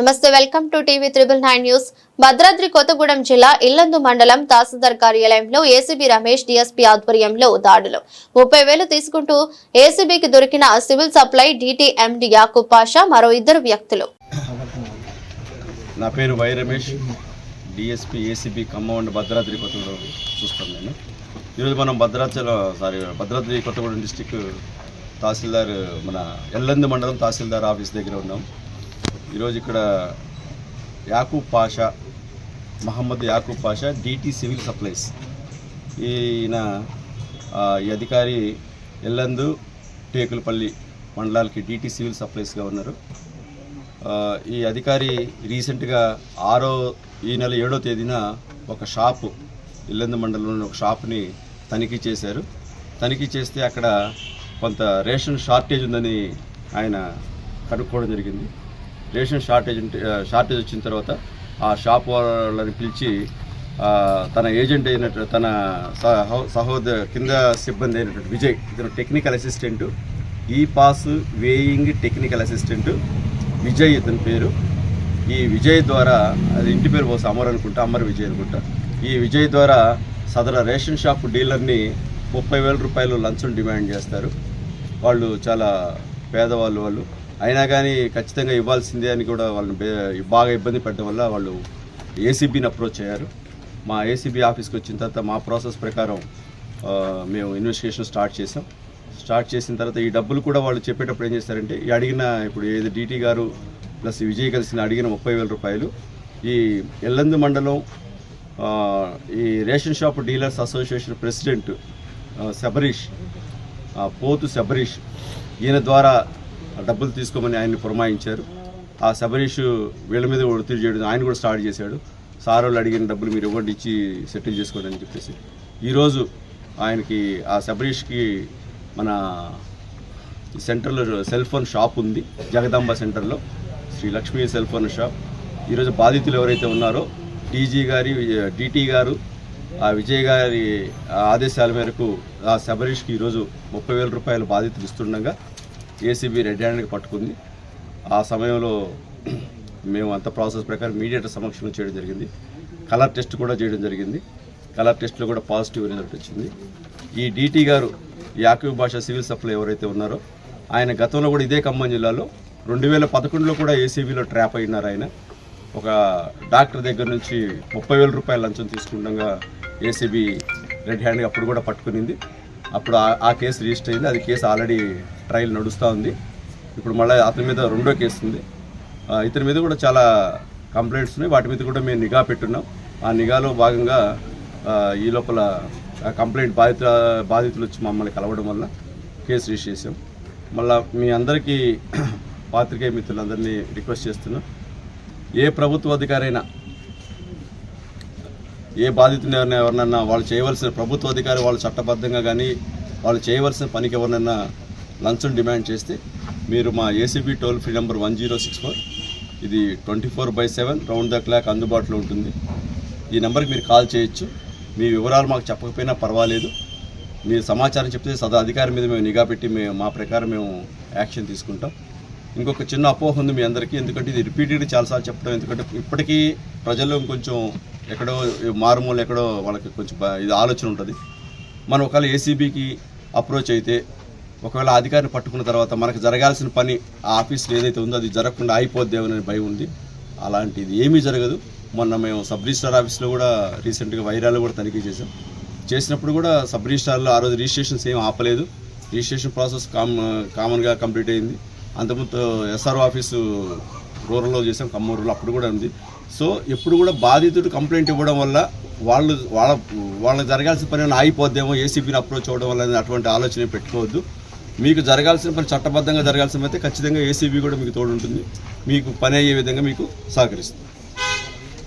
నమస్తే welcome to TV triple nine news. Bhadradri Kothagudem జిల్లా ఇల్లందు మండలం తహసీల్దార్ కార్యాలయంలో ఏసీబీ రమేష్ డీఎస్పీ ఆధ్వర్యంలో దాడులు. ముప్పై వేలు తీసుకుంటూ ఏసీబీకి దొరికిన civil supply DTMD Yakub Pasha మరో ఇద్దరు వ్యక్తులు. నా పేరు Y Ramesh. DSP ACB Khammam Bhadradri Kothagudem చూస్తాను నేను. ఈరోజు మనం భద్రాచలం సారీ భద్రాద్రి కొత్తగూడెం డిస్టిక్ తహసీల్దార్ మన ఎల్లంది మండలం తహసీల్దార్ ఆఫీస్ దగ్గర ఉన్నాం. ఈరోజు ఇక్కడ Yakub Pasha Mohammed Yakub Pasha DT civil supplies. ఈయన ఈ అధికారి ఎల్లందు టేకులపల్లి మండలాలకి డిటి సివిల్ సప్లైస్గా ఉన్నారు. ఈ అధికారి రీసెంట్గా ఆరో ఈ నెల ఏడో తేదీన ఒక షాపు ఇల్లందు మండలంలోని ఒక షాప్ని తనిఖీ చేశారు. తనిఖీ చేస్తే అక్కడ కొంత రేషన్ షార్టేజ్ ఉందని ఆయన కనుక్కోవడం జరిగింది. రేషన్ షార్టేజ్ షార్టేజ్ వచ్చిన తర్వాత ఆ షాప్ వాళ్ళని పిలిచి తన ఏజెంట్ అయినట్టు తన సహో సహోదర కింద సిబ్బంది అయినటువంటి విజయ్ ఇతను టెక్నికల్ అసిస్టెంట్. ఈ pass weighing technical assistant Vijay ఇతని పేరు. ఈ విజయ్ ద్వారా అది ఇంటి పేరు పోసి అమర్ అనుకుంటా అమర్ విజయ్ అనుకుంటా. ఈ విజయ్ ద్వారా సదర రేషన్ షాప్ డీలర్ని ముప్పై వేల రూపాయలు లంచం డిమాండ్ చేస్తారు. వాళ్ళు చాలా పేదవాళ్ళు వాళ్ళు. అయినా కానీ ఖచ్చితంగా ఇవ్వాల్సిందే అని కూడా వాళ్ళని బాగా ఇబ్బంది పెట్టడం వల్ల వాళ్ళు ఏసీబీని అప్రోచ్ అయ్యారు. మా ఏసీబీ ఆఫీస్కి వచ్చిన తర్వాత మా ప్రాసెస్ ప్రకారం మేము ఇన్వెస్టిగేషన్ స్టార్ట్ చేసాం స్టార్ట్ చేసిన తర్వాత ఈ డబ్బులు కూడా వాళ్ళు చెప్పేటప్పుడు ఏం చేస్తారంటే ఈ అడిగిన ఇప్పుడు ఏది డీటీ గారు ప్లస్ విజయ్ కలిసిన అడిగిన ముప్పై వేల రూపాయలు ఈ ఎల్లందు మండలం ఈ ration shop dealers association president Sabarish Pothu Sabarish ఈయన ద్వారా డబ్బులు తీసుకోమని ఆయన్ని పురమాయించారు. ఆ శబరీష్ వీళ్ళ మీద ఒత్తిడి చేయడం ఆయన కూడా స్టార్ట్ చేశాడు. సార్ వాళ్ళు అడిగిన డబ్బులు మీరు ఇవ్వండి ఇచ్చి సెటిల్ చేసుకోండి అని చెప్పేసి. ఈరోజు ఆయనకి ఆ శబరీష్కి మన సెంటర్లో సెల్ ఫోన్ షాప్ ఉంది జగదాంబ సెంటర్లో. Shri Lakshmi cell phone shop. ఈరోజు బాధితులు ఎవరైతే ఉన్నారో డీజీ గారి డిటి గారు ఆ విజయ్ గారి ఆదేశాల మేరకు ఆ శబరీష్కి ఈరోజు ముప్పై వేల రూపాయలు బాధితులు ఇస్తుండగా ఏసీబీ రెడ్ హ్యాండ్కి పట్టుకుంది. ఆ సమయంలో మేము అంత ప్రాసెస్ ప్రకారం మీడియేటర్ సమక్షంలో చేయడం జరిగింది. కలర్ టెస్ట్ కూడా చేయడం జరిగింది. కలర్ టెస్ట్లో కూడా పాజిటివ్ రిజల్ట్ వచ్చింది. ఈ డీటీ గారు యాక్యూ భాష సివిల్ సప్లై ఎవరైతే ఉన్నారో ఆయన గతంలో కూడా ఇదే ఖమ్మం జిల్లాలో రెండు వేల పదకొండులో కూడా ఏసీబీలో ట్రాప్ అయినారు ఆయన. ఒక డాక్టర్ దగ్గర నుంచి ముప్పై వేల రూపాయల లంచం తీసుకుండగా ఏసీబీ రెడ్ హ్యాండ్గా అప్పుడు కూడా పట్టుకునింది. అప్పుడు ఆ- కేసు రిజిస్టర్ అయింది. అది కేసు ఆల్రెడీ ట్రయల్ నడుస్తూ ఉంది. ఇప్పుడు మళ్ళీ అతని మీద రెండో కేసు ఉంది. ఇతని మీద కూడా చాలా కంప్లైంట్స్ ఉన్నాయి. వాటి మీద కూడా మేము నిఘా పెట్టున్నాం. ఆ నిఘాలో భాగంగా ఈ లోపల కంప్లైంట్ బాధిత బాధితులు వచ్చి మమ్మల్ని కలవడం వల్ల కేసు రిజిస్టర్ చేసాం మళ్ళీ మీ అందరికీ పాత్రికేయ మిత్రులందరినీ రిక్వెస్ట్ చేస్తున్నాం. ఏ ప్రభుత్వ అధికారైనా ఏ బాధితుని ఎవరైనా ఎవరినన్నా వాళ్ళు చేయవలసిన ప్రభుత్వ అధికారి వాళ్ళు చట్టబద్ధంగా కానీ వాళ్ళు చేయవలసిన పనికి ఎవరినైనా లంచం డిమాండ్ చేస్తే మీరు మా ACB toll free number one zero six four ఇది twenty four by seven round the clock అందుబాటులో ఉంటుంది. ఈ నెంబర్కి మీరు కాల్ చేయొచ్చు. మీ వివరాలు మాకు చెప్పకపోయినా పర్వాలేదు. మీరు సమాచారం చెప్తే సదా అధికారి మీద మేము నిఘా పెట్టి మేము మా ప్రకారం మేము యాక్షన్ తీసుకుంటాం. ఇంకొక చిన్న అపోహ ఉంది మీ అందరికీ ఎందుకంటే ఇది రిపీటెడ్ చాలాసార్లు చెప్పడం ఎందుకంటే ఇప్పటికీ ప్రజల్లో కొంచెం ఎక్కడో మారుమూల ఎక్కడో వాళ్ళకి కొంచెం ఇది ఆలోచన ఉంటుంది. మనం ఒకవేళ ఏసీబీకి అప్రోచ్ అయితే ఒకవేళ అధికారిని పట్టుకున్న తర్వాత మనకు జరగాల్సిన పని ఆ ఆఫీస్లో ఏదైతే ఉందో అది జరగకుండా అయిపోద్దేమనే భయం ఉంది. అలాంటిది ఏమీ జరగదు. మొన్న మేము సబ్ రిజిస్టార్ ఆఫీస్లో కూడా రీసెంట్గా వైరాలు కూడా తనిఖీ చేసాం చేసినప్పుడు కూడా సబ్ రిజిస్టార్లో ఆ రోజు రిజిస్ట్రేషన్స్ ఏం ఆపలేదు. రిజిస్ట్రేషన్ ప్రాసెస్ కామ్ కామన్గా కంప్లీట్ అయింది. అంతకుముందు ఎస్ఆర్ఓ ఆఫీసు రూరల్లో చేసాం కమ్మూరులో అప్పుడు కూడా ఉంది. సో ఎప్పుడు కూడా బాధితుడు కంప్లైంట్ ఇవ్వడం వల్ల వాళ్ళు వాళ్ళ వాళ్ళకి జరగాల్సిన పని ఏమైనా ఆగిపోద్దేమో ఏసీబీని అప్రోచ్ అవ్వడం వల్ల అటువంటి ఆలోచన పెట్టుకోవద్దు. మీకు జరగాల్సిన పని చట్టబద్ధంగా జరగాల్సిన అయితే ఖచ్చితంగా ఏసీబీ కూడా మీకు తోడుంటుంది. మీకు పని అయ్యే విధంగా మీకు సహకరిస్తుంది.